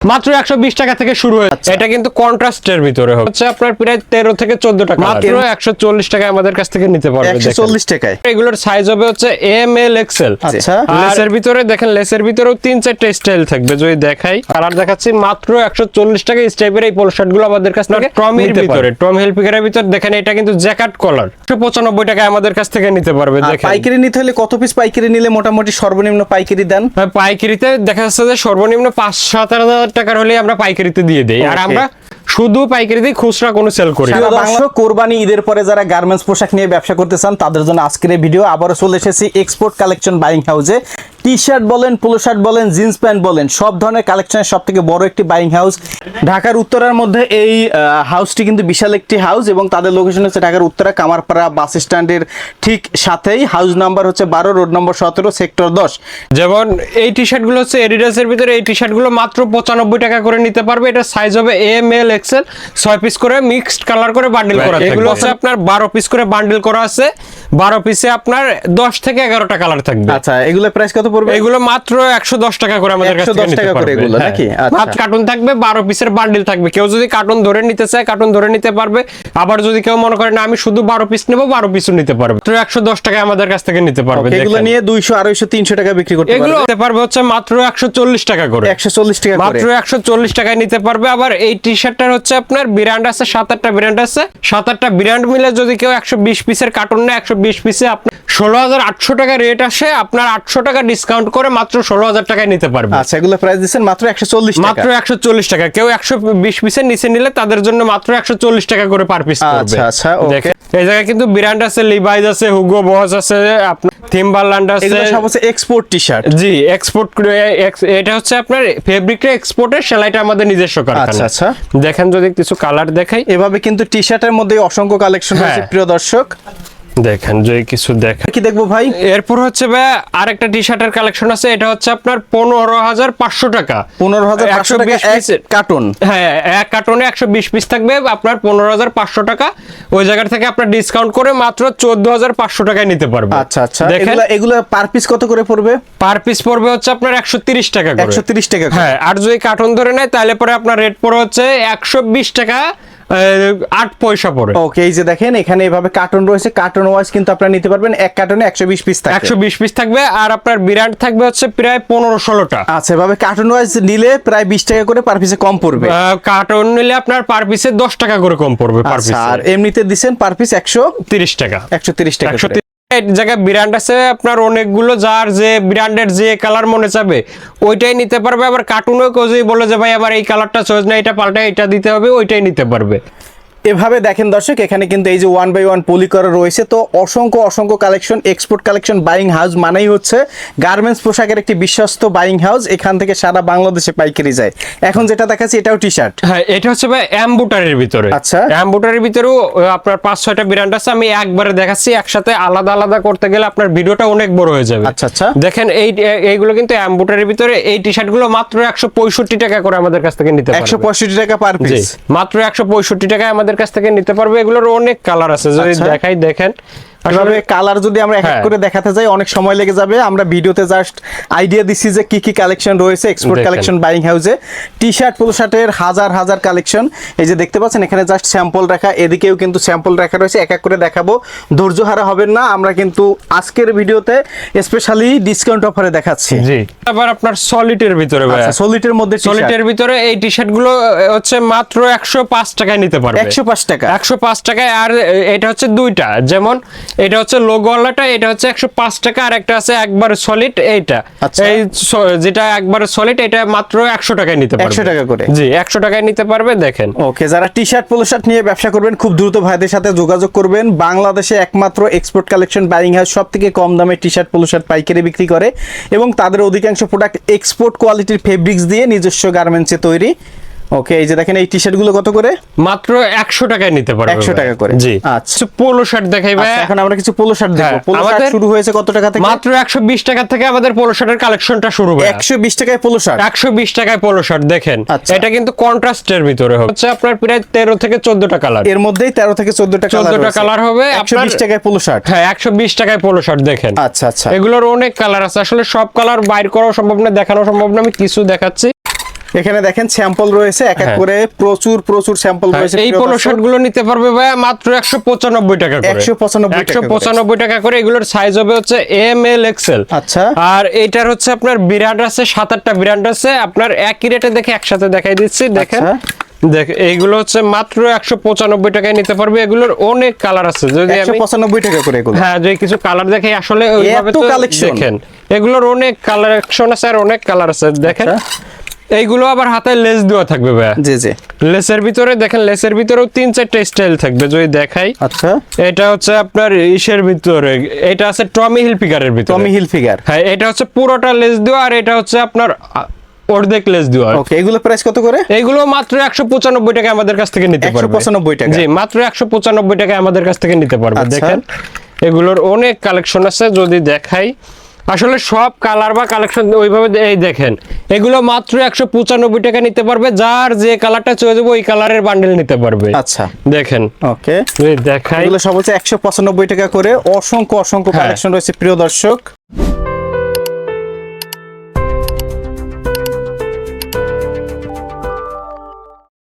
মাত্র একশো বিশ টাকা থেকে শুরু হয়েছে। এটা কিন্তু কন্ট্রাস্টের ভিতরে হবে। হচ্ছে আপনার প্রায় তেরো থেকে চোদ্দ টাকা মাত্র একশো চল্লিশ টাকা আমাদের কাছ থেকে নিতে পারবে চল্লিশ টাকায়? এগুলোর সাইজ হবে হচ্ছে এম এল এক্সেল আচ্ছা। লেসের ভিতরে দেখেন লেসের ভিতরেও তিন চারটে স্টাইল থাকবে যদি দেখাই। কালার দেখাচ্ছি মাত্র একশো চল্লিশ টাকা স্টাইপের এই পোলো শার্টগুলো আমাদের কাছ থেকে টমের ভিতরে। টম হেলপিকারের ভিতরে দেখেন এটা কিন্তু জ্যাকেট কলার একশো পঁচানব্বই টাকা আমাদের কাছ থেকে নিতে পারবে দেখেন। পাইকারি নিতে হলে কত পিস পাইকারি নিলে মোটামুটি সর্বনিম্ন পাইকারি দেন? হ্যাঁ, পাইকারিতে দেখা যাচ্ছে যে সর্বনিম্ন পাঁচ সাত হাজার টাকার হলে আমরা পাইকারিতে দিয়ে দেই। আর আমরা শুধু পাইকারিতে খুচরা কোনো সেল করি দর্শক কোরবানি ঈদের পরে যারা গার্মেন্টস পোশাক নিয়ে ব্যবসা করতে চান তাদের জন্য আজকের এই ভিডিও আবারও চলে এসেছি এক্সপোর্ট কালেকশন বাইং হাউসে টি শার্ট বলেন পোলো শার্ট বলেন জিন্স প্যান্ট বলেন সব ধরনের কালেকশনের সব থেকে বড় একটি বাইং হাউস ঢাকার উত্তরার মধ্যে এই আহ, হাউসটি কিন্তু বিশাল একটি হাউস এবং তাদের লোকেশন হচ্ছে ঢাকার উত্তরা কামারপাড়া বাস স্ট্যান্ডের ঠিক সাথেই। হাউস নাম্বার হচ্ছে বারো রোড নম্বর সতেরো সেক্টর দশ। যেমন এই টি শার্টগুলো হচ্ছে এডিডাসের ভিতরে এই টি শার্টগুলো মাত্র পঁচানব্বই টাকা করে নিতে পারবে। এটা সাইজ হবে এম এল এক্সেল ছয় পিস করে মিক্সড কালার করে বান্ডিল করা এগুলো হচ্ছে আপনার বারো পিস করে বান্ডিল করা আছে। বারো পিসে আপনার দশ থেকে এগারোটা কালার থাকবে। আচ্ছা এগুলো প্রাইস কত পড়বে? এগুলো মাত্র একশো দশ টাকা করে আমাদের কাছ 110 থেকে নিতে টাকা করে এগুলো হ্যাঁ। নাকি? আচ্ছা। পাঁচ কার্টুন থাকবে বারো পিসের বান্ডিল থাকবে। কেউ যদি কার্টুন ধরে নিতে চায় কার্টুন ধরে নিতে পারবে। আবার যদি কেউ মনে করে না আমি শুধু বারো পিস নেব বারো পিসও নিতে পারবে। তো একশো দশ টাকা আমাদের কাছ থেকে নিতে পারবে এগুলো নিয়ে দুইশো আড়াইশো তিনশো টাকা বিক্রি করতে এগুলো নিতে পারবে হচ্ছে মাত্র একশো চল্লিশ টাকা করে। একশো চল্লিশ টাকা মাত্র একশো চল্লিশ টাকায় নিতে পারবে। আবার এই টি শার্টটার হচ্ছে আপনার ব্র্যান্ড আছে সাত আটটা ব্র্যান্ড আছে। সাত আটটা ব্র্যান্ড মিলে যদি কেউ একশো বিশ পিসের কার্টুন নেয় একশো বিশ পিসে আপনার ষোলো হাজার আটশো টাকা রেট আসে আপনার আটশো টাকা ডিসকাউন্ট করে মাত্র ষোলো হাজার টাকায় নিতে পারবে। আচ্ছা এগুলো প্রাইস দিচ্ছেন মাত্র একশো চল্লিশ মাত্র একশো চল্লিশ টাকা। কেউ একশো বিশ পিসের নিচে নিলে তাদের জন্য মাত্র একশো চল্লিশ টাকা করে পার পিস আচ্ছা, আচ্ছা. এই জায়গায় কিন্তু ব্র্যান্ড আছে লিভাইজ আছে হুগো বস আছে আপনার থিমবারল্যান্ড আছে। এগুলো সব হচ্ছে এক্সপোর্ট টি শার্ট জি এক্সপোর্ট এটা হচ্ছে আপনার ফেব্রিকটা এক্সপোর্টের সেলাইটা আমাদের নিজস্ব কারখানা। আচ্ছা, আচ্ছা। দেখেন যদি কিছু কালার দেখাই। এভাবে কিন্তু টি শার্টের মধ্যে অসংখ্য কালেকশন আছে প্রিয় দর্শক। দেখেন যদি কিছু দেখাই কি দেখব ভাই? এরপর হচ্ছে ভাই আরেকটা টি শার্টের কালেকশন আছে এটা হচ্ছে আপনার পনেরো হাজার পাঁচশো টাকা। পনেরো হাজার 120 পিসের। কার্টুন হ্যাঁ এক কার্টনে একশো বিশ পিস থাকবে আপনার পনেরো হাজার পাঁচশো টাকা। ওই জায়গা থেকে আপনার ডিসকাউন্ট করে মাত্র চোদ্দ হাজার পাঁচশো টাকায় নিতে পারবে। আচ্ছা আচ্ছা। দেখেন। এগুলা পার পিস কত করে পড়বে? পার পিস পড়বে হচ্ছে আপনার একশো তিরিশ টাকা একশো তিরিশ টাকা হ্যাঁ আর যদি কার্টন ধরে নেয় তাহলে পরে আপনার রেট পড়ে হচ্ছে একশো বিশ টাকা। আট পয়সা পড়ে। ওকে এই যে দেখেন এখানে এভাবে কার্টুন রয়েছে। কার্টুন ওয়াইজ কিন্তু আপনারা নিতে পারবেন এক কার্টুনে একশো বিশ পিস থাকবে একশো বিশ পিস থাকবে আর আপনার বিরাট থাকবে হচ্ছে প্রায় পনেরো ষোলোটা। আচ্ছা এভাবে কার্টুন ওয়াইজ নিলে প্রায় বিশ টাকা করে পার পিসে কম পড়বে। কার্টুন নিলে আপনার পার পিসে দশ টাকা করে কম পড়বে পার আচ্ছা পিস আর এমনিতে দিচ্ছেন পার পিস একশো তিরিশ টাকা। একশো তিরিশ টাকা জায়গায় ব্র্যান্ড আছে, আপনার অনেকগুলো যার যে ব্র্যান্ডের যে কালার মনে চাবে, ওইটাই নিতে পারবে। আবার কার্টুনও কেউ যদি বলে যে, ভাই, আমার এই কালারটা চয়েস না এটা পাল্টা এটা দিতে হবে, ওইটাই নিতে পারবে। এভাবে দেখেন দর্শক এখানে কিন্তু এই যে ওয়ান বাই ওয়ান পলি করা রয়েছে। তো অসংখ্য অসংখ্য collection export collection buying house মানেই হচ্ছে গার্মেন্টস পোশাকের একটি বিশ্বস্ত বাইং হাউস এখান থেকে সারা বাংলাদেশে পাইকারি যায়। এখন যেটা দেখাচ্ছি এটাও টি শার্ট হ্যাঁ এটা হচ্ছে ভাই অ্যাম্বুটারের ভিতরে। আচ্ছা। অ্যাম্বুটারের ভিতরেও আপনার পাঁচ ছয়টা ব্র্যান্ড আছে আমি একবারে দেখাচ্ছি। একসাথে আলাদা আলাদা করতে গেলে আপনার ভিডিওটা অনেক বড় হয়ে যাবে। আচ্ছা, আচ্ছা। দেখেন এই এইগুলো কিন্তু অ্যাম্বুটারের ভিতরে এই টি শার্টগুলো মাত্র একশো পঁয়ষট্টি টাকা করে আমাদের কাছ থেকে নিতে একশো পঁয়ষট্টি টাকা পার পিস মাত্র একশো পঁয়ষট্টি টাকায় আমাদের কাছ থেকে নিতে পারবে। এগুলোর অনেক কালার আছে। যদি আচ্ছা। দেখাই দেখেন। আসলে কালার যদি আমরা এক এক হ্যাঁ। করে দেখাতে যাই অনেক সময় লেগে যাবে। আমরা ভিডিওতে জাস্ট আইডিয়া দিচ্ছি যে কি কি কালেকশন রয়েছে এক্সপোর্ট। কালেকশন বাইং হাউসে টি শার্ট পোলো শার্টের হাজার হাজার কালেকশন এই যে দেখতে পাচ্ছেন এখানে জাস্ট স্যাম্পল রাখা। এদিকেও কিন্তু স্যাম্পল রাখা রয়েছে। এক এক করে দেখাবো। ধৈর্য হারা হবেন না। আমরা কিন্তু আজকের ভিডিওতে স্পেশালি ডিসকাউন্ট অফারে দেখাচ্ছি। জি। আবার আপনার সলিটের ভিতরে ভাই আচ্ছা সলিটের মধ্যে সলিটের ভিতরে এই টি শার্টগুলো হচ্ছে মাত্র একশো পাঁচ টাকায় নিতে পারবে। একশো পাঁচ টাকা। একশো পাঁচ টাকায়। আর এটা হচ্ছে দুইটা। যেমন এটা হচ্ছে লোগোওয়ালাটা এটা হচ্ছে একশো পাঁচ টাকা আর একটা আছে একবার সলিড এইটা। আচ্ছা। এই যেটা একবার সলিড এটা মাত্র একশো টাকায় নিতে পারবে। 100 টাকা করে? জি একশো টাকায় নিতে পারবে দেখেন। ওকে যারা টি শার্ট পোলো শার্ট নিয়ে ব্যবসা করবেন খুব দ্রুত ভাইদের সাথে যোগাযোগ করবেন। বাংলাদেশে একমাত্র এক্সপোর্ট কালেকশন বাইং হাউস সব থেকে কম দামে টি শার্ট পোলো শার্ট পাইকারি বিক্রি করে এবং তাদের অধিকাংশ প্রোডাক্ট এক্সপোর্ট কোয়ালিটির ফেব্রিক্স দিয়ে নিজস্ব গার্মেন্টসে তৈরি। ওকে এই যে দেখেন এই টি শার্টগুলো কত করে? মাত্র একশো টাকায় নিতে পারবে 100 টাকা করে? জি। আচ্ছা। পোলো শার্ট দেখাই ভাই। আচ্ছা, এখন আমরা কিছু পোলো শার্ট দেখব। হ্যাঁ, পোলো শার্ট শুরু হয়েছে কত টাকা থেকে? মাত্র একশো বিশ টাকা থেকে আমাদের পোলো শার্টের কালেকশনটা শুরু হয় একশো বিশ টাকায় পোলো শার্ট একশো বিশ টাকায় পোলো শার্ট দেখেন। আচ্ছা। এটা কিন্তু কন্ট্রাস্টের ভিতরে হবে। হচ্ছে আপনার প্রায় তেরো থেকে চোদ্দটা কালারের মধ্যেই তেরো থেকে চোদ্দটা 14টা কালার হবে। একশো বিশ টাকায় পোলো শার্ট হ্যাঁ একশো বিশ টাকায় পোলো শার্ট দেখেন। আচ্ছা আচ্ছা। এগুলোর অনেক কালার আছে। আসলে সব কালার বাইর করা সম্ভব না দেখানো সম্ভব না আমি কিছু দেখাচ্ছি। এখানে দেখেন স্যাম্পল রয়েছে এক এক হ্যাঁ। করে প্রচুর প্রচুর স্যাম্পল রয়েছে এই পোলো শার্টগুলো নিতে পারবে ভাইয়া মাত্র একশো পঁচানব্বই টাকা করে 195 টাকা একশো করে। পঁচানব্বই টাকা করে এগুলোর সাইজ হবে হচ্ছে এম এল এক্সেল আচ্ছা আর এইটার হচ্ছে আপনার বিরাট আছে সাত আটটা বিরাট আছে আপনার একই রেটে দেখে একসাথে দেখাই দিচ্ছি দেখেন আচ্ছা। দেখ এইগুলো হচ্ছে মাত্র একশো পঁচানব্বই টাকায় নিতে পারবে এগুলোর অনেক কালার আছে যদি আমি পঁচানব্বই টাকা করে এগুলো হ্যাঁ যে কিছু কালার দেখে আসলে ওইভাবে তো? দেখেন এগুলোর অনেক কালেকশন আছে আর অনেক কালার আছে দেখেন আচ্ছা। এইগুলো আবার হাতে লেস দেওয়া থাকবে ভাইয়া। জি জি। লেসের ভিতরে দেখেন লেসের ভিতরেও তিন চারটা স্টাইল থাকবে যদি দেখাই। আচ্ছা। এটা হচ্ছে আপনার ইসের ভিতরে এটা আছে টমি হিল পিকারের ভিতরে। টমি হিল ফিগার হ্যাঁ এটা হচ্ছে পুরোটা লেস দেওয়া আর এটা হচ্ছে আপনার অর্ধেক লেস দেওয়া। ওকে এগুলো প্রাইস কত করে? এইগুলো মাত্র একশো পঁচানব্বই টাকা আমাদের কাছ থেকে নিতে পারবে। 195 টাকা? জি মাত্র একশো পঁচানব্বই টাকা আমাদের কাছ থেকে নিতে পারবে। আচ্ছা। দেখেন এগুলোর অনেক কালেকশন আছে যদি দেখাই। আসলে সব কালার বা কালেকশন ওইভাবে এই দেখেন। এগুলো মাত্র একশো পঁচানব্বই টাকা নিতে পারবে। যার যে কালারটা চলে যাবে ওই কালারের বান্ডেল নিতে পারবে। আচ্ছা। দেখেন। ওকে। দেখাই। এগুলো সব হচ্ছে একশো পঁচানব্বই টাকা করে। অসংখ্য অসংখ্য হ্যাঁ। কালেকশন রয়েছে প্রিয় দর্শক।